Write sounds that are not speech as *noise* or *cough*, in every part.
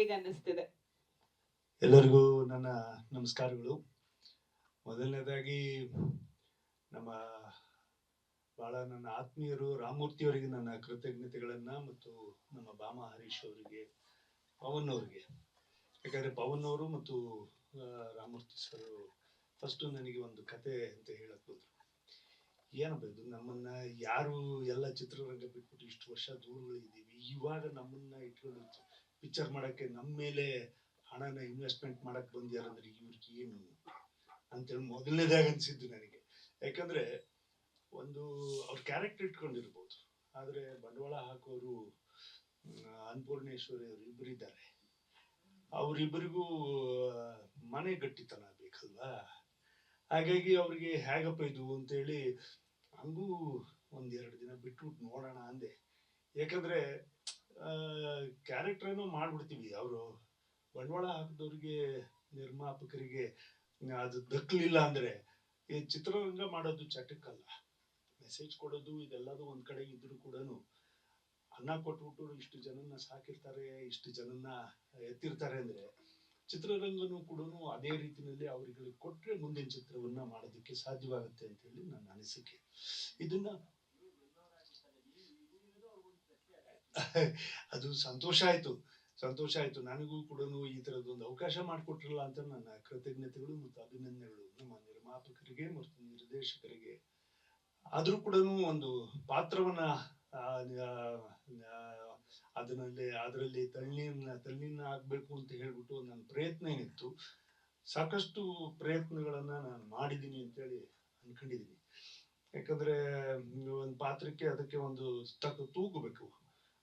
ಹೇಗ್ ಅನ್ನಿಸ್ತಿದೆ ಎಲ್ಲರಿಗೂ ನನ್ನ ನಮಸ್ಕಾರಗಳು. ಮೊದಲನೇದಾಗಿ, ನಮ್ಮ ಬಹಳ ನನ್ನ ಆತ್ಮೀಯರು ರಾಮಮೂರ್ತಿ ಅವರಿಗೆ ನನ್ನ ಕೃತಜ್ಞತೆಗಳನ್ನ ಮತ್ತು ನಮ್ಮ ಬಾಮ ಹರೀಶ್ ಅವರಿಗೆ, ಪವನ್ ಅವರಿಗೆ. ಯಾಕಂದ್ರೆ ಪವನ್ ಅವರು ಮತ್ತು ರಾಮಮೂರ್ತಿ ಸರ್ ಫಸ್ಟ್ ನನಗೆ ಒಂದು ಕತೆ ಅಂತ ಹೇಳಕ್ ಬಂದ್ರು. ಏನಪ್ಪ ಇದು ನಮ್ಮನ್ನ ಯಾರು ಎಲ್ಲ ಚಿತ್ರರಂಗ ಬಿಟ್ಬಿಟ್ಟು ಇಷ್ಟು ವರ್ಷ ದೂರಗಳಿದ್ದೀವಿ, ಇವಾಗ ನಮ್ಮನ್ನ ಇಟ್ಕೊಂಡು ಪಿಕ್ಚರ್ ಮಾಡಕ್ಕೆ ನಮ್ಮ ಮೇಲೆ ಹಣನ ಇನ್ವೆಸ್ಟ್ಮೆಂಟ್ ಮಾಡಕ್ ಬಂದ್ಯಾರಂದ್ರೆ ಇವ್ರಿಗೆ ಏನು ಅಂತೇಳಿ ಮೊದಲನೇದಾಗ ಅನಿಸಿದ್ದು ನನಗೆ. ಯಾಕಂದ್ರೆ ಒಂದು ಅವ್ರ ಕ್ಯಾರೆಕ್ಟರ್ ಇಟ್ಕೊಂಡಿರ್ಬೋದು. ಆದ್ರೆ ಬಂಡವಾಳ ಹಾಕೋರು ಅನ್ನಪೂರ್ಣೇಶ್ವರಿ ಅವರು ಇಬ್ಬರಿದ್ದಾರೆ ಅವರಿಬ್ಬರಿಗೂ ಮನೆ ಗಟ್ಟಿತನ ಬೇಕಲ್ವಾ? ಹಾಗಾಗಿ ಅವ್ರಿಗೆ ಹೇಗಪ್ಪ ಇದು ಅಂತೇಳಿ ಹಂಗೂ ಒಂದೆರಡು ದಿನ ಬಿಟ್ಬಿಟ್ಟು ನೋಡೋಣ ಅಂದೆ. ಯಾಕಂದ್ರೆ ಕ್ಯಾರೆಕ್ಟರ್ ಏನೋ ಮಾಡ್ಬಿಡ್ತೀವಿ ಅವರು. ಬಂಡವಾಳ ಹಾಕಿದವ್ರಿಗೆ, ನಿರ್ಮಾಪಕರಿಗೆ, ಅದು ದಕ್ಕಲಿಲ್ಲ ಅಂದ್ರೆ, ಈ ಚಿತ್ರರಂಗ ಮಾಡೋದು ಚಟಕ್ಕಲ್ಲ. ಮೆಸೇಜ್ ಕೊಡೋದು ಇದೆಲ್ಲದು ಒಂದ್ ಕಡೆ ಇದ್ರು ಕೂಡ ಅನ್ನ ಕೊಟ್ಬಿಟ್ಟು ಇಷ್ಟು ಜನನ್ನ ಸಾಕಿರ್ತಾರೆ, ಇಷ್ಟು ಜನನ್ನ ಎತ್ತಿರ್ತಾರೆ ಅಂದ್ರೆ, ಚಿತ್ರರಂಗನೂ ಕೂಡ ಅದೇ ರೀತಿಯಲ್ಲಿ ಅವ್ರಿಗೆ ಕೊಟ್ಟರೆ ಮುಂದಿನ ಚಿತ್ರವನ್ನ ಮಾಡೋದಕ್ಕೆ ಸಾಧ್ಯವಾಗುತ್ತೆ ಅಂತ ಹೇಳಿ ನನ್ನ ಅನಿಸಿಕೆ. ಇದನ್ನ *laughs* ಅದು ಸಂತೋಷ ಆಯ್ತು. ಸಂತೋಷ ಆಯ್ತು. ನನಗೂ ಕೂಡ ಈ ತರದೊಂದು ಅವಕಾಶ ಮಾಡಿಕೊಟ್ರಲ್ಲ ಅಂತ ನನ್ನ ಕೃತಜ್ಞತೆಗಳು ಮತ್ತು ಅಭಿನಂದನೆಗಳು ನಮ್ಮ ನಿರ್ಮಾಪಕರಿಗೆ ಮತ್ತು ನಿರ್ದೇಶಕರಿಗೆ. ಆದ್ರೂ ಕೂಡ ಒಂದು ಪಾತ್ರವನ್ನ ಅದರಲ್ಲಿ ಅದರಲ್ಲಿ ತಳ್ಳಿನ ತಳ್ಳಿನ ಆಗ್ಬೇಕು ಅಂತ ಹೇಳ್ಬಿಟ್ಟು ನನ್ನ ಪ್ರಯತ್ನ ಏನಿತ್ತು, ಸಾಕಷ್ಟು ಪ್ರಯತ್ನಗಳನ್ನ ನಾನು ಮಾಡಿದ್ದೀನಿ ಅಂತೇಳಿ ಅನ್ಕೊಂಡಿದ್ದೀನಿ. ಯಾಕಂದ್ರೆ, ಒಂದು ಪಾತ್ರಕ್ಕೆ ಅದಕ್ಕೆ ಒಂದು ತಕ್ಕ ತೂಗಬೇಕು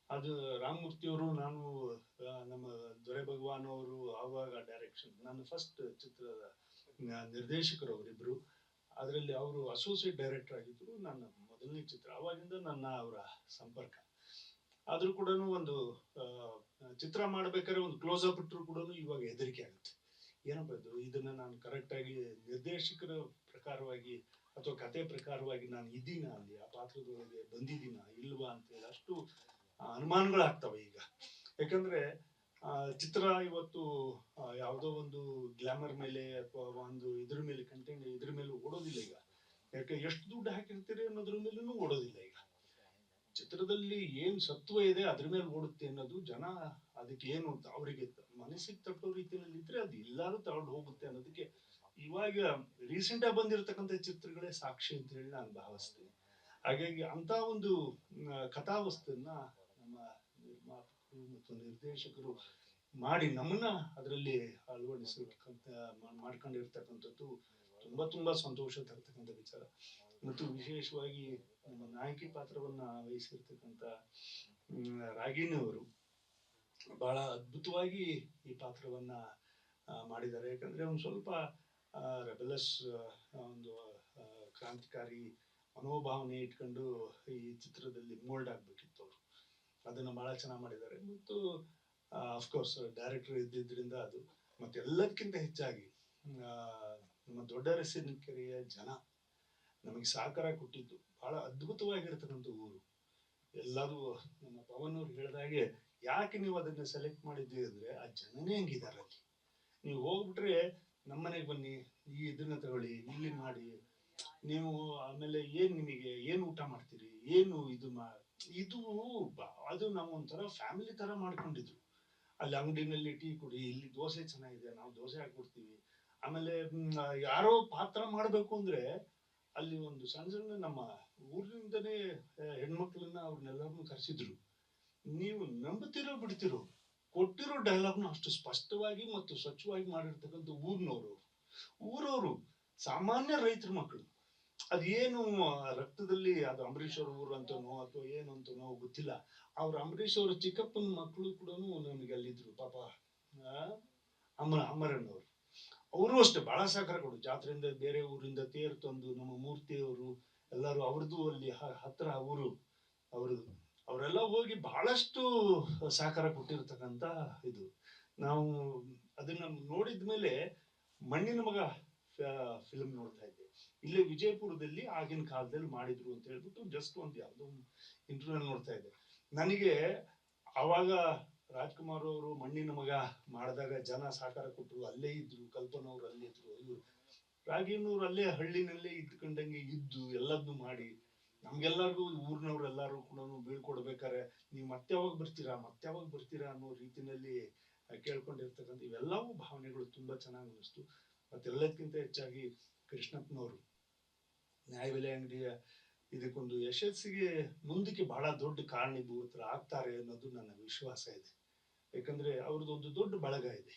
ಅದು ರಾಮಮೂರ್ತಿಯವರು, ನಾನು ನಮ್ಮ ದೊರೆ ಭಗವಾನ್ ಅವರು ಆವಾಗ ಡೈರೆಕ್ಷನ್ ನನ್ನ ಫಸ್ಟ್ ಚಿತ್ರದ ನಿರ್ದೇಶಕರು ಅವರಿಬ್ರು ಅದರಲ್ಲಿ ಅವರು ಅಸೋಸಿಯೇಟ್ ಡೈರೆಕ್ಟರ್ ಆಗಿದ್ರು, ನನ್ನ ಮೊದಲನೇ ಚಿತ್ರ, ಅವಾಗಿಂದ ನನ್ನ ಅವರ ಸಂಪರ್ಕ. ಆದ್ರೂ ಕೂಡ ಒಂದು ಚಿತ್ರ ಮಾಡ್ಬೇಕಾದ್ರೆ ಒಂದು ಕ್ಲೋಸ್ ಅಪ್ ಇಟ್ಟರು ಕೂಡ ಇವಾಗ ಹೆದರಿಕೆ ಆಗುತ್ತೆ. ಏನಪ್ಪ ಇದು, ಇದನ್ನ ನಾನು ಕರೆಕ್ಟ್ ಆಗಿ ನಿರ್ದೇಶಕರ ಪ್ರಕಾರವಾಗಿ ಅಥವಾ ಕತೆ ಪ್ರಕಾರವಾಗಿ ನಾನು ಇದ್ದೀನ ಅಲ್ಲಿ, ಆ ಪಾತ್ರದೊಳಗೆ ಬಂದಿದ್ದೀನ, ಇಲ್ವಾ ಅಂತ ಹೇಳಿ ಅಷ್ಟು ಅನುಮಾನಗಳಾಗ್ತವೆ ಈಗ. ಯಾಕಂದ್ರೆ ಚಿತ್ರ ಇವತ್ತು ಯಾವುದೋ ಒಂದು ಗ್ಲಾಮರ್ ಮೇಲೆ ಅಥವಾ ಒಂದು ಇದ್ರ ಮೇಲೆ ಕಂಟೆಂಟ್ ಇದ್ರ ಮೇಲೆ ಓಡೋದಿಲ್ಲ ಈಗ. ಯಾಕೆ, ಎಷ್ಟು ದುಡ್ಡು ಹಾಕಿರ್ತೀರಿ ಅನ್ನೋದ್ರ ಮೇಲೂ ಓಡೋದಿಲ್ಲ ಈಗ. ಚಿತ್ರದಲ್ಲಿ ಏನ್ ಸತ್ವ ಇದೆ ಅದ್ರ ಮೇಲೆ ಓಡುತ್ತೆ ಅನ್ನೋದು ಜನ ಅದಕ್ಕೆ ಏನು ಅಂತ ಅವರಿಗೆ ಮನಸ್ಸಿಗೆ ತಟ್ಟೋ ರೀತಿಯಲ್ಲಿ ಇದ್ರೆ ಅದು ಎಲ್ಲಾರು ತಗೊಂಡು ಹೋಗುತ್ತೆ ಅನ್ನೋದಕ್ಕೆ ಇವಾಗ ರೀಸೆಂಟ್ ಆಗಿ ಬಂದಿರತಕ್ಕಂಥ ಚಿತ್ರಗಳೇ ಸಾಕ್ಷಿ ಅಂತ ಹೇಳಿ ನಾನು ಭಾವಿಸ್ತೀನಿ. ಹಾಗಾಗಿ ಅಂತ ಒಂದು ಕಥಾವಸ್ತುನ ನಮ್ಮ ನಿರ್ಮಾಪಕರು ನಿರ್ದೇಶಕರು ಮಾಡಿ ನಮ್ಮನ್ನ ಅದರಲ್ಲಿ ಅಳವಡಿಸಿರ್ತಕ್ಕಂಥ ಮಾ- ಮಾಡ್ಕೊಂಡಿರ್ತಕ್ಕಂಥದ್ದು ತುಂಬಾ ತುಂಬಾ ಸಂತೋಷ ತರ್ತಕ್ಕಂಥ ವಿಚಾರ. ಮತ್ತು ವಿಶೇಷವಾಗಿ ನಮ್ಮ ನಾಯಕಿ ಪಾತ್ರವನ್ನ ವಹಿಸಿರ್ತಕ್ಕಂಥ ಮ್, ರಾಗಿಣಿ ಅವರು ಬಹಳ ಅದ್ಭುತವಾಗಿ ಈ ಪಾತ್ರವನ್ನ ಮಾಡಿದ್ದಾರೆ. ಯಾಕಂದ್ರೆ ಒಂದು ಸ್ವಲ್ಪ ರೆಬಲಸ್ ಒಂದು ಕ್ರಾಂತಿಕಾರಿ ಮನೋಭಾವನೆ ಇಟ್ಕೊಂಡು ಈ ಚಿತ್ರದಲ್ಲಿ ಮೋಲ್ಡ್ ಅವರು ಅದನ್ನ ಬಹಳ ಚೆನ್ನಾಗಿ ಮಾಡಿದ್ದಾರೆ. ಮತ್ತು ಅಫ್ಕೋರ್ಸ್ ಡೈರೆಕ್ಟರ್ ಇದ್ದಿದ್ರಿಂದ ಅದು, ಮತ್ತೆ ಎಲ್ಲದಕ್ಕಿಂತ ಹೆಚ್ಚಾಗಿ ನಮ್ಮ ದೊಡ್ಡ ಕೆರೆಯ ಜನ ನಮಗೆ ಸಹಕಾರ ಕೊಟ್ಟಿದ್ದು. ಬಹಳ ಅದ್ಭುತವಾಗಿರ್ತಕ್ಕಂಥ ಊರು. ಎಲ್ಲರೂ, ನಮ್ಮ ಪವನ್ ಅವ್ರು ಹೇಳಿದಾಗೆ ಯಾಕೆ ನೀವು ಅದನ್ನ ಸೆಲೆಕ್ಟ್ ಮಾಡಿದ್ವಿ ಅಂದ್ರೆ, ಆ ಜನನೇ ಹಂಗಿದ್ದಾರೆ ಅಲ್ಲಿ. ನೀವು ಹೋಗ್ಬಿಟ್ರೆ ನಮ್ಮನೆಗೆ ಬನ್ನಿ, ಈ ಇದನ್ನ ತಗೊಳ್ಳಿ, ಇಲ್ಲಿ ಮಾಡಿ. ನೀವು ಆಮೇಲೆ ಏನು ನಿಮಗೆ, ಏನು ಊಟ ಮಾಡ್ತೀರಿ, ಏನು ಇದು ಮಾ ಇದು ಅದು ನಾವು ಫ್ಯಾಮಿಲಿ ತರ ಮಾಡ್ಕೊಂಡಿದ್ರು. ಅಲ್ಲಿ ಅಂಗಡಿನಲ್ಲಿ ಟೀ ಕುಡಿ, ಇಲ್ಲಿ ದೋಸೆ ಚೆನ್ನಾಗಿದೆ, ನಾವು ದೋಸೆ ಹಾಕ್ಬಿಡ್ತೀವಿ. ಆಮೇಲೆ ಯಾರೋ ಪಾತ್ರ ಮಾಡಬೇಕು ಅಂದ್ರೆ ಅಲ್ಲಿ ಒಂದು ಸಣ್ಣ ಸಣ್ಣ ನಮ್ಮ ಊರಿನಿಂದನೇ ಹೆಣ್ಮಕ್ಳನ್ನ ಅವ್ರನ್ನೆಲ್ಲರನ್ನು ಕರೆಸಿದ್ರು. ನೀವು ನಂಬುತ್ತಿರೋ ಬಿಡ್ತಿರೋ, ಕೊಟ್ಟಿರೋ ಡೈಲಾಗ್ನ ಅಷ್ಟು ಸ್ಪಷ್ಟವಾಗಿ ಮತ್ತು ಸ್ವಚ್ಛವಾಗಿ ಮಾಡಿರ್ತಕ್ಕಂಥ ಊರಿನವರು. ಊರವರು ಸಾಮಾನ್ಯ ರೈತರ ಮಕ್ಕಳು. ಅದೇನು ರಕ್ತದಲ್ಲಿ ಅದು ಅಂಬರೀಶ್ ಅವ್ರ ಊರು ಅಂತನೋ ಅಥವಾ ಏನು ಅಂತನೋ ಗೊತ್ತಿಲ್ಲ. ಅವ್ರ ಅಂಬರೀಷ್ ಅವ್ರ ಚಿಕ್ಕಪ್ಪನ ಮಕ್ಕಳು ಕೂಡ ನಮಗೆ ಅಲ್ಲಿದ್ರು ಪಾಪ ಆ, ಅಮ್ಮ ಅಮ್ಮರಣ್ಣವರು. ಅವರು ಅಷ್ಟೇ ಬಹಳ ಸಹಕಾರ ಕೊಡು. ಜಾತ್ರೆಯಿಂದ ಬೇರೆ ಊರಿಂದ ತೇರು ತಂದು ನಮ್ಮ ಮೂರ್ತಿಯವರು ಎಲ್ಲರೂ ಅವ್ರದ್ದು ಅಲ್ಲಿ ಹತ್ರ ಊರು ಅವರು ಅವರೆಲ್ಲ ಹೋಗಿ ಬಹಳಷ್ಟು ಸಹಕಾರ ಕೊಟ್ಟಿರ್ತಕ್ಕಂಥ ಇದು. ನಾವು ಅದನ್ನ ನೋಡಿದ್ಮೇಲೆ ಮಣ್ಣಿನ ಮಗ ಫಿಲ್ಮ್ ನೋಡ್ತಾ ಇದ್ದೆ. ಇಲ್ಲೇ ವಿಜಯಪುರದಲ್ಲಿ ಆಗಿನ ಕಾಲದಲ್ಲಿ ಮಾಡಿದ್ರು ಅಂತ ಹೇಳ್ಬಿಟ್ಟು ಜಸ್ಟ್ ಒಂದು ಯಾವುದೋ ಇಂಟರ್ವ್ಯೂ ನೋಡ್ತಾ ಇದ್ದೆ. ನನಗೆ ಅವಾಗ ರಾಜ್ಕುಮಾರ್ ಅವರು ಮಣ್ಣಿನ ಮಗ ಮಾಡಿದಾಗ ಜನ ಸಾಕಾರ ಕೊಟ್ಟರು. ಅಲ್ಲೇ ಇದ್ರು ಕಲ್ಪನಾ ಅವ್ರು ಅಲ್ಲೇ ಇದ್ರು. ಇವರು ರಾಗಿನವ್ರು ಅಲ್ಲೇ ಹಳ್ಳಿನಲ್ಲೇ ಇದ್ಕೊಂಡಂಗೆ ಇದ್ದು ಎಲ್ಲದನ್ನು ಮಾಡಿ ನಮ್ಗೆಲ್ಲರಿಗೂ ಊರಿನವ್ರು ಎಲ್ಲರೂ ಕೂಡ ಬೀಳ್ಕೊಡ್ಬೇಕಾರೆ ನೀವು ಮತ್ತೆ ಯಾವಾಗ ಬರ್ತೀರಾ, ಮತ್ತೆ ಯಾವಾಗ ಬರ್ತೀರಾ ಅನ್ನೋ ರೀತಿನಲ್ಲಿ ಕೇಳ್ಕೊಂಡಿರ್ತಕ್ಕಂಥ ಇವೆಲ್ಲವೂ ಭಾವನೆಗಳು ತುಂಬಾ ಚೆನ್ನಾಗಿ ಅನಿಸ್ತು ಮತ್ತೆಲ್ಲದಕ್ಕಿಂತ ಹೆಚ್ಚಾಗಿ ಕೃಷ್ಣಪ್ಪನವರು ನ್ಯಾಯಬೆಲೆ ಅಂಗಡಿಯ ಇದಕ್ಕೊಂದು ಯಶಸ್ಸಿಗೆ ಮುಂದಕ್ಕೆ ಬಹಳ ದೊಡ್ಡ ಕಾರಣೀಭೂತರು ಆಗ್ತಾರೆ ಅನ್ನೋದು ನನ್ನ ವಿಶ್ವಾಸ ಇದೆ. ಯಾಕಂದ್ರೆ ಅವ್ರದ್ದು ಒಂದು ದೊಡ್ಡ ಬಳಗ ಇದೆ,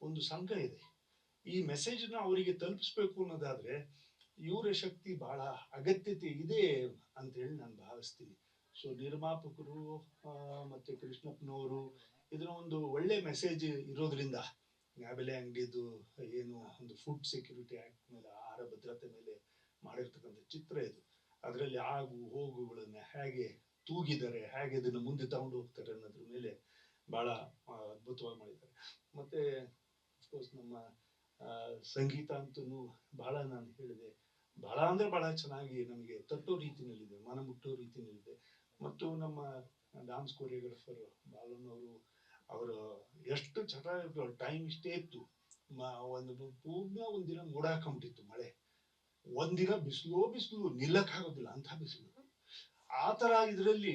ಒಂದು ಸಂಘ ಇದೆ. ಈ ಮೆಸೇಜ್ನ ಅವರಿಗೆ ತಲುಪಿಸ್ಬೇಕು ಅನ್ನೋದಾದ್ರೆ ಇವರ ಶಕ್ತಿ ಬಹಳ ಅಗತ್ಯತೆ ಇದೆ ಅಂತ ಹೇಳಿ ನಾನು ಭಾವಿಸ್ತೀನಿ. ಸೊ ನಿರ್ಮಾಪಕರು ಮತ್ತು ಕೃಷ್ಣಪ್ಪನವರು ಇದರ ಒಂದು ಒಳ್ಳೆ ಮೆಸೇಜ್ ಇರೋದ್ರಿಂದ ನ್ಯಾಬೆಲೆ ಅಂಗಡಿದು ಏನು ಒಂದು ಫುಡ್ ಸೆಕ್ಯೂರಿಟಿ ಆಕ್ಟ್ ಮೇಲೆ, ಆಹಾರ ಭದ್ರತೆ ಮೇಲೆ ಮಾಡಿರ್ತಕ್ಕಂಥ ಚಿತ್ರ ಇದು. ಅದರಲ್ಲಿ ಆಗು ಹೋಗುಗಳನ್ನು ಹೇಗೆ ತೂಗಿದ್ದಾರೆ ಹೇಗೆ ಅದನ್ನು ಮುಂದೆ ತಗೊಂಡು ಹೋಗ್ತಾರೆ ಅನ್ನೋದ್ರ ಮೇಲೆ ಬಹಳ ಅದ್ಭುತವಾಗಿ ಮಾಡಿದ್ದಾರೆ. ಮತ್ತೆ ಅಫ್ಕೋರ್ಸ್ ನಮ್ಮ ಸಂಗೀತ ಅಂತೂ ಬಹಳ ನಾನು ಹೇಳಿದೆ. ಬಹಳ ಅಂದ್ರೆ ಬಹಳ ಚೆನ್ನಾಗಿ ನಮಗೆ ತಟ್ಟೋ ರೀತಿನಲ್ಲಿದೆ ಮನ ಮುಟ್ಟೋ ರೀತಿನಲ್ಲಿದೆ ಮತ್ತು ನಮ್ಮ ಡಾನ್ಸ್ ಕೋರಿಯೋಗ್ರಾಫರ್ ಬಾಲನ್ ಅವರು ಎಷ್ಟು ಚೆನ್ನಾಗಿ ಟೈಮ್ ಇಷ್ಟೇ ಇತ್ತು. ಮ- ಒಂದು ಪೂರ್ಣ ಒಂದಿನ ಮೋಡ ಹಾಕೊಂಬಿಟ್ಟಿತ್ತು ಮಳೆ. ಒಂದಿನ ಬಿಸಿಲು ಬಿಸಿಲು, ನಿಲ್ಲಕ್ಕಾಗೋದಿಲ್ಲ ಅಂತ ಬಿಸಿಲು. ಆ ಥರ ಇದ್ರಲ್ಲಿ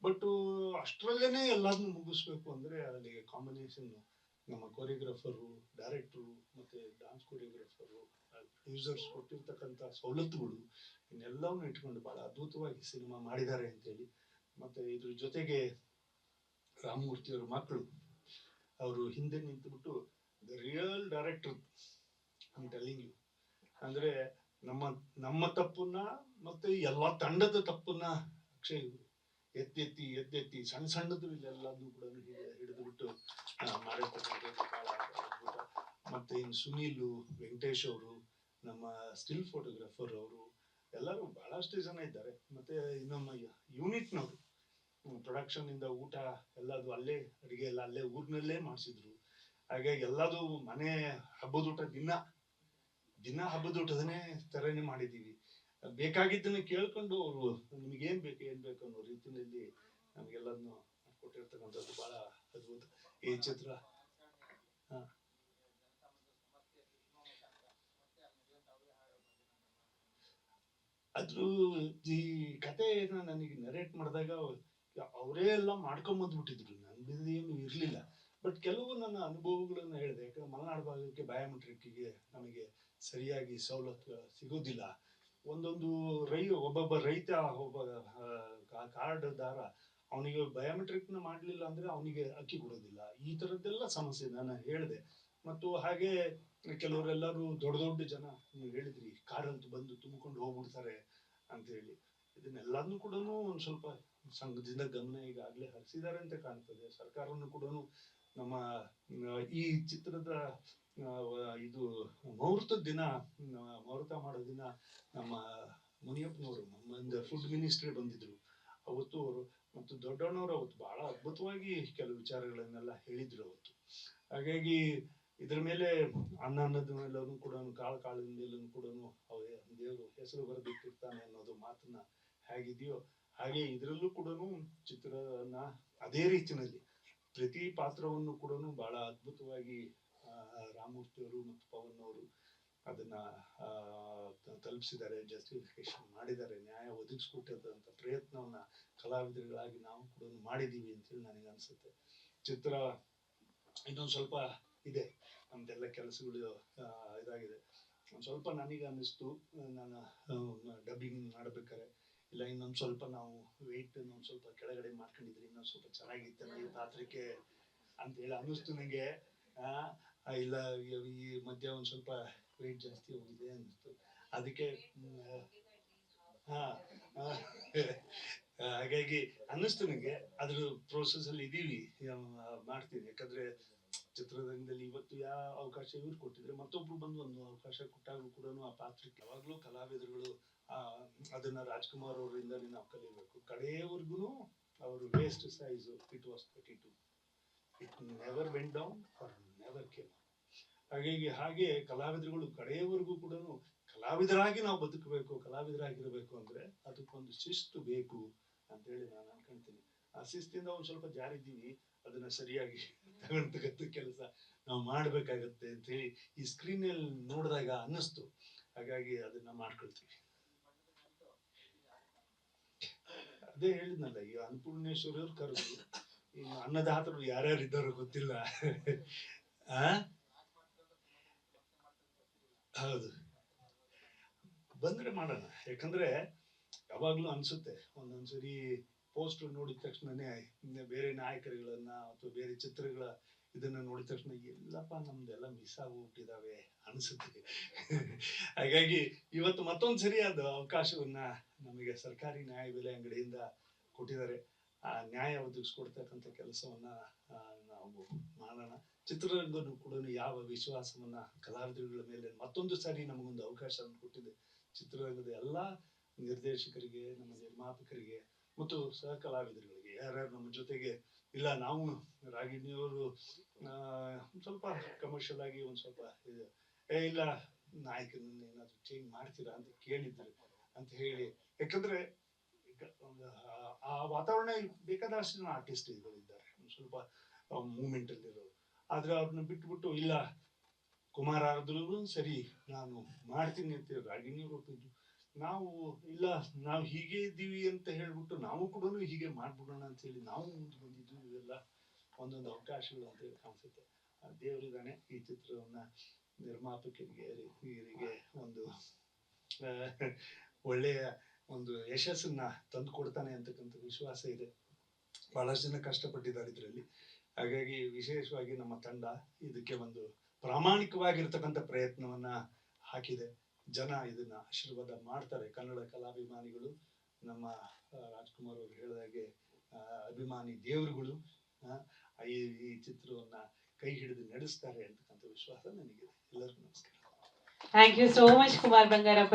ಬಟ್ ಅಷ್ಟರಲ್ಲೇನೆ ಎಲ್ಲದನ್ನು ಮುಗಿಸ್ಬೇಕು ಅಂದ್ರೆ ಅಲ್ಲಿ ಕಾಂಬಿನೇಷನ್ ನಮ್ಮ ಕೊರಿಯೋಗ್ರಾಫರು ಡೈರೆಕ್ಟ್ರು ಮತ್ತೆ ಡಾನ್ಸ್ ಕೊರಿಯೋಗ್ರಾಫರು ಪ್ರೊಡ್ಯೂಸರ್ಸ್ ಕೊಟ್ಟಿರ್ತಕ್ಕಂಥ ಸವಲತ್ತುಗಳು ಇನ್ನೆಲ್ಲವನ್ನು ಇಟ್ಕೊಂಡು ಬಹಳ ಅದ್ಭುತವಾಗಿ ಸಿನಿಮಾ ಮಾಡಿದ್ದಾರೆ ಅಂತೇಳಿ. ಮತ್ತೆ ಇದ್ರ ಜೊತೆಗೆ ರಾಮಮೂರ್ತಿ ಅವರ ಮಕ್ಕಳು, ಅವರು ಹಿಂದೆ ನಿಂತುಬಿಟ್ಟು the real director telling you ಅಂದ್ರೆ ನಮ್ಮ ನಮ್ಮ ತಪ್ಪನ್ನ ಮತ್ತೆ ಎಲ್ಲಾ ತಂಡದ ತಪ್ಪನ್ನ ಅಕ್ಷಯ್ ಎತ್ತೆತ್ತಿ ಎತ್ತೆತ್ತಿ ಸಣ್ಣ ಸಣ್ಣದು ಇಲ್ಲೆಲ್ಲದನ್ನು ಕೂಡ ಹಿಡಿದು ಬಿಟ್ಟು ಮತ್ತೆ ಇನ್ನು ಸುನೀಲು, ವೆಂಕಟೇಶ್ ಅವರು, ನಮ್ಮ ಸ್ಟಿಲ್ ಫೋಟೋಗ್ರಾಫರ್ ಅವರು, ಎಲ್ಲರೂ ಬಹಳಷ್ಟು ಜನ ಇದ್ದಾರೆ. ಮತ್ತೆ ನಮ್ಮ ಯೂನಿಟ್ನವರು ಪ್ರೊಡಕ್ಷನ್ ಇಂದ ಊಟ ಎಲ್ಲದು ಅಲ್ಲೇ, ಅಡಿಗೆ ಎಲ್ಲ ಅಲ್ಲೇ ಊರಿನಲ್ಲೇ ಮಾಡಿಸಿದ್ರು. ಹಾಗಾಗಿ ಎಲ್ಲದು ಮನೆ ಹಬ್ಬದ ಊಟ ದಿನ ದಿನ ಹಬ್ಬದ ಊಟದನ್ನೇ ತರನೇ ಮಾಡಿದೀವಿ ಬೇಕಾಗಿದ್ದನ್ನ ಕೇಳ್ಕೊಂಡು ಅವರು ನಿಮಗೇನು ಏನ್ ಬೇಕು ಏನ್ ಬೇಕು ಅನ್ನೋ ರೀತಿಯಲ್ಲಿ ನಮಗೆಲ್ಲದನ್ನು ಕೊಟ್ಟಿರ್ತಕ್ಕಂಥದ್ದು ಬಹಳ ಅದ್ಭುತ. ಈ ಚಿತ್ರ. ಹಾ. ಅದ್ರ ಈ ಕಥೆನ ನನಗೆ ನರೇಟ್ ಮಾಡಿದಾಗ ಅವರೇ ಎಲ್ಲ ಮಾಡ್ಕೊಂಡ್ ಬಂದ್ಬಿಟ್ಟಿದ್ರು ನನ್ನಿಂದ ಏನು ಇರಲಿಲ್ಲ. ಬಟ್ ಕೆಲವು ನನ್ನ ಅನುಭವಗಳನ್ನ ಹೇಳಿದೆ. ಯಾಕಂದ್ರೆ ಮಲೆನಾಡು ಭಾಗಕ್ಕೆ ಬಯೋಮೆಟ್ರಿಕ್ಗೆ ನಮಗೆ ಸರಿಯಾಗಿ ಸವಲತ್ತು ಸಿಗೋದಿಲ್ಲ ಒಂದೊಂದು ರೈ ಒಬ್ಬೊಬ್ಬ ರೈತ, ಒಬ್ಬ ಕಾರ್ಡ್ದಾರ ಅವನಿಗೆ ನ ಮಾಡ್ಲಿಲ್ಲ ಅಂದ್ರೆ ಅವನಿಗೆ ಅಕ್ಕಿ ಕೊಡೋದಿಲ್ಲ ಈ ಥರದ್ದೆಲ್ಲ ಸಮಸ್ಯೆ ನಾನು ಹೇಳಿದೆ. ಮತ್ತು ಹಾಗೆ ಕೆಲವರೆಲ್ಲರೂ ದೊಡ್ಡ ದೊಡ್ಡ ಜನ ನೀವು ಹೇಳಿದ್ರಿ, ಕಾರಂತೂ ಬಂದು ತುಂಬಿಕೊಂಡು ಹೋಗ್ಬಿಡ್ತಾರೆ ಅಂತ ಹೇಳಿ ಇದನ್ನೆಲ್ಲದನ್ನು ಕೂಡ ಒಂದ್ ಸ್ವಲ್ಪ ಸಂಘದಿಂದ ಗಮನ ಈಗಾಗಲೇ ಹರಿಸಿದ್ದಾರೆ ಅಂತ ಕಾಣ್ತದೆ. ಸರ್ಕಾರವನ್ನು ಕೂಡ ನಮ್ಮ ಈ ಚಿತ್ರದ ಇದು ಮುಹೂರ್ತದ ದಿನ ಮುಹೂರ್ತ ಮಾಡೋ ದಿನ ನಮ್ಮ ಮುನಿಯಪ್ಪನವರು, ನಮ್ಮಿಂದ ಫುಡ್ ಮಿನಿಸ್ಟ್ರಿ ಬಂದಿದ್ರು. ಅವತ್ತು ಅವರು, ಮತ್ತು ದೊಡ್ಡಣ್ಣವರು ಅವತ್ತು ಬಹಳ ಅದ್ಭುತವಾಗಿ ಕೆಲವು ವಿಚಾರಗಳನ್ನೆಲ್ಲ ಹೇಳಿದ್ರು ಅವತ್ತು. ಹಾಗಾಗಿ ಇದ್ರ ಮೇಲೆ ಅನ್ನ ಅನ್ನದ ಮೇಲೂ ಕೂಡ ಕಾಳು ಕಾಳಿನ ಮೇಲೂ ಕೂಡ ದೇವರು ಹೆಸರು ಬರೆದಿಟ್ಟಿರ್ತಾನೆ ಅನ್ನೋದು ಮಾತನ್ನ ಹೇಗಿದೆಯೋ, ಹಾಗೆ ಇದರಲ್ಲೂ ಕೂಡ ಚಿತ್ರನ ಅದೇ ರೀತಿನಲ್ಲಿ ಪ್ರತಿ ಪಾತ್ರವನ್ನು ಕೂಡ ಬಹಳ ಅದ್ಭುತವಾಗಿ ಆ, ರಾಮಮೂರ್ತಿ ಅವರು ಮತ್ತು ಪವನ್ ಅವರು ಅದನ್ನ ತಲುಪಿಸಿದ್ದಾರೆ ಜಸ್ಟಿಫಿಕೇಶನ್ ಮಾಡಿದ್ದಾರೆ ನ್ಯಾಯ ಒದಗಿಸ್ಕೊಟ್ಟಂತ ಪ್ರಯತ್ನವನ್ನ ಕಲಾವಿದರುಗಳಾಗಿ ನಾವು ಕೂಡ ಮಾಡಿದೀವಿ ಅಂತೇಳಿ ನನಗೆ ಅನ್ಸುತ್ತೆ. ಚಿತ್ರ ಇನ್ನೊಂದು ಸ್ವಲ್ಪ ಇದೆ ನಮ್ದೆಲ್ಲ ಕೆಲಸಗಳು ಇದಾಗಿದೆ. ಒಂದ್ ಸ್ವಲ್ಪ ನನಗೆ ಅನ್ನಿಸ್ತು ನಾನು ಡಬ್ಬಿಂಗ್ ಮಾಡ್ಬೇಕಾರೆ ಇಲ್ಲ ಇನ್ನೊಂದ್ ಸ್ವಲ್ಪ ನಾವು ವೆಯ್ಟ್ ಇನ್ನೊಂದ್ ಸ್ವಲ್ಪ ಕೆಳಗಡೆ ಮಾಡ್ಕೊಂಡಿದ್ರಿ ಇನ್ನೊಂದು ಸ್ವಲ್ಪ ಚೆನ್ನಾಗಿತ್ತು ಈ ಪಾತ್ರಕ್ಕೆ ಅಂತ ಹೇಳಿ ಅನ್ನಿಸ್ತು ನಂಗೆ ಆ, ಆ, ಇಲ್ಲ ಈ- ಮಧ್ಯ ಒಂದು ಸ್ವಲ್ಪ ವೆಯ್ಟ್ ಜಾಸ್ತಿ ಹೋಗಿದೆ ಅನ್ನಿಸ್ತು ಅದಕ್ಕೆ ಹಾಂ ಹಾಗಾಗಿ ಅನ್ನಿಸ್ತು ನನಗೆ ಅದ್ರ ಪ್ರೋಸೆಸ್ ಅಲ್ಲಿ ಇದೀವಿ ಯಾಕಂದರೆ ಚಿತ್ರರಂಗದಲ್ಲಿ ಇವತ್ತು ಯಾವ ಅವಕಾಶ ಇವ್ರು ಕೊಟ್ಟಿದ್ರೆ ಮತ್ತೊಬ್ರು ಬಂದು ಒಂದು ಅವಕಾಶ ಕೊಟ್ಟಾಗಲೂ ಕೂಡ ಆ ಪಾತ್ರಕ್ಕೆ ಯಾವಾಗಲೂ ಕಲಾವಿದರುಗಳು ಅದನ್ನ ರಾಜ್ಕುಮಾರ್ ಅವರಿಂದ ನಾವು ಕಲಿಬೇಕು. ಕಡೆಯವರೆಗೂ ಅವರು waist size it was thirty two it never went down or never came ಹಾಗಾಗಿ ಹಾಗೆ ಕಲಾವಿದರುಗಳು ಕಡೆಯವರೆಗೂ ಕೂಡ ಕಲಾವಿದರಾಗಿ ನಾವು ಬದುಕಬೇಕು, ಕಲಾವಿದರಾಗಿರಬೇಕು ಅಂದ್ರೆ ಅದಕ್ಕೊಂದು ಶಿಸ್ತು ಬೇಕು ಅಂತ ಹೇಳಿ ನಾನು ಅನ್ಕೊಂತೀನಿ. ಆ ಶಿಸ್ತಿಂದ ಒಂದು ಸ್ವಲ್ಪ ಜಾರಿದ್ದೀವಿ ಅದನ್ನ ಸರಿಯಾಗಿ *laughs* ತಗೊಳ್ತಕ್ಕಂಥ ಕೆಲಸ ನಾವು ಮಾಡ್ಬೇಕಾಗತ್ತೆ ಅಂತ ಹೇಳಿ ಈ ಸ್ಕ್ರೀನಲ್ಲಿ ನೋಡಿದಾಗ ಅನ್ನಿಸ್ತು. ಹಾಗಾಗಿ ಅದನ್ನ ಮಾಡ್ಕೊಳ್ತೀವಿ. ಅದೇ ಹೇಳಿದ್ನಲ್ಲ, ಈ ಅನ್ನಪೂರ್ಣೇಶ್ವರ ಕರೆದು ಅನ್ನದಾತರು ಯಾರ್ಯಾರು ಇದ್ದಾರೋ ಗೊತ್ತಿಲ್ಲ ಹೌದು. ಬಂದ್ರೆ ಮಾಡೋಣ. ಯಾಕಂದ್ರೆ ಯಾವಾಗ್ಲೂ ಅನ್ಸುತ್ತೆ. ಒಂದೊಂದ್ಸರಿ ಪೋಸ್ಟ್ ನೋಡಿದ ತಕ್ಷಣನೇ ಬೇರೆ ನಾಯಕರುಗಳನ್ನ ಅಥವಾ ಬೇರೆ ಚಿತ್ರಗಳ ಇದನ್ನ ನೋಡಿದ ತಕ್ಷಣ ಎಲ್ಲಪ್ಪ ನಮ್ದೆಲ್ಲ ಮಿಸ್ ಆಗೋಗ್ಬಿಟ್ಟಿದಾವೆ ಅನ್ಸುತ್ತೆ. ಹಾಗಾಗಿ ಇವತ್ತು ಮತ್ತೊಂದ್ಸರಿ ಅದು ಅವಕಾಶವನ್ನ ನಮಗೆ ಸರ್ಕಾರಿ ನ್ಯಾಯಬೆಲೆ ಅಂಗಡಿಯಿಂದ ಕೊಟ್ಟಿದ್ದಾರೆ. ಆ ನ್ಯಾಯ ಒದಗಿಸ್ಕೊಡ್ತಕ್ಕಂಥ ಕೆಲಸವನ್ನ ನಾವು ಮಾಡೋಣ. ಚಿತ್ರರಂಗನು ಕೂಡ ಯಾವ ವಿಶ್ವಾಸವನ್ನ ಕಲಾವಿದರುಗಳ ಮೇಲೆ ಮತ್ತೊಂದು ಸಾರಿ ನಮಗೊಂದು ಅವಕಾಶವನ್ನು ಕೊಟ್ಟಿದೆ. ಚಿತ್ರರಂಗದ ಎಲ್ಲಾ ನಿರ್ದೇಶಕರಿಗೆ, ನಮ್ಮ ನಿರ್ಮಾಪಕರಿಗೆ ಮತ್ತು ಸಹ ಕಲಾವಿದರುಗಳಿಗೆ, ಯಾರ್ಯಾರು ನಮ್ಮ ಜೊತೆಗೆ, ಇಲ್ಲ ನಾವು ರಾಗಿಣಿಯವರು ಸ್ವಲ್ಪ ಕಮರ್ಷಿಯಲ್ ಆಗಿ ಒಂದು ಸ್ವಲ್ಪ ಏ, ಇಲ್ಲ ನಾಯಕನನ್ನ ಏನಾದರೂ ಚೇಂಜ್ ಮಾಡ್ತೀರಾ ಅಂತ ಕೇಳಿದ್ರು ಅಂತ ಹೇಳಿ. ಯಾಕಂದ್ರೆ ಆ- ವಾತಾವರಣ ಬೇಕಾದಷ್ಟು ಆರ್ಟಿಸ್ಟ್ ಇದ್ದಾರೆ ಸ್ವಲ್ಪ ಮೂಮೆಂಟ್ ಅಲ್ಲಿರೋರು ಆದ್ರೆ ಅವ್ರನ್ನ ಬಿಟ್ಬಿಟ್ಟು, ಇಲ್ಲ, ಕುಮಾರ ಆದ್ರೂ ಸರಿ, ನಾನು ಮಾಡ್ತೀನಿ ಅಂತ ರಾಗಿಣಿ ರೂಪಿದ್ದು ನಾವು, ಇಲ್ಲ, ನಾವು ಹೀಗೆ ಇದ್ದೀವಿ ಅಂತ ಹೇಳ್ಬಿಟ್ಟು ನಾವು ಕೂಡ ಹೀಗೆ ಮಾಡ್ಬಿಡೋಣ ಅಂತ ಹೇಳಿ ನಾವು ಮುಂದೆ ಬಂದಿದ್ದು ಇವೆಲ್ಲ ಒಂದೊಂದು ಅವಕಾಶಗಳು ಅಂತ ಹೇಳಿ ಕಾಣಿಸುತ್ತೆ. ಆ ದೇವರಿದಾನೆ ಈ ಚಿತ್ರವನ್ನ ನಿರ್ಮಾಪಕರಿಗೆ ಇವರಿಗೆ ಒಂದು ಒಳ್ಳೆಯ ಒಂದು ಯಶಸ್ಸನ್ನ ತಂದು ಕೊಡ್ತಾನೆ ಅಂತಕ್ಕಂಥ ವಿಶ್ವಾಸ ಇದೆ. ಬಹಳಷ್ಟು ಜನ ಕಷ್ಟಪಟ್ಟಿದ್ದಾರೆ ಇದರಲ್ಲಿ. ಹಾಗಾಗಿ ವಿಶೇಷವಾಗಿ ನಮ್ಮ ತಂಡ ಇದಕ್ಕೆ ಒಂದು ಪ್ರಾಮಾಣಿಕವಾಗಿರ್ತಕ್ಕಂಥ ಪ್ರಯತ್ನವನ್ನ ಹಾಕಿದೆ. ಜನ ಇದನ್ನ ಆಶೀರ್ವಾದ ಮಾಡ್ತಾರೆ. ಕನ್ನಡ ಕಲಾಭಿಮಾನಿಗಳು, ನಮ್ಮ ರಾಜ್ಕುಮಾರ್ ಅವರು ಹೇಳಿದಾಗೆ ಅಭಿಮಾನಿ ದೇವರುಗಳು ಈ ಚಿತ್ರವನ್ನ ಕೈ ಹಿಡಿದು ನಡೆಸ್ತಾರೆ ಅಂತಕ್ಕಂಥ ವಿಶ್ವಾಸ ನನಗಿದೆ. ಎಲ್ಲರಿಗೂ ನಮಸ್ಕಾರ. Thank you so much Kumar Bangarappa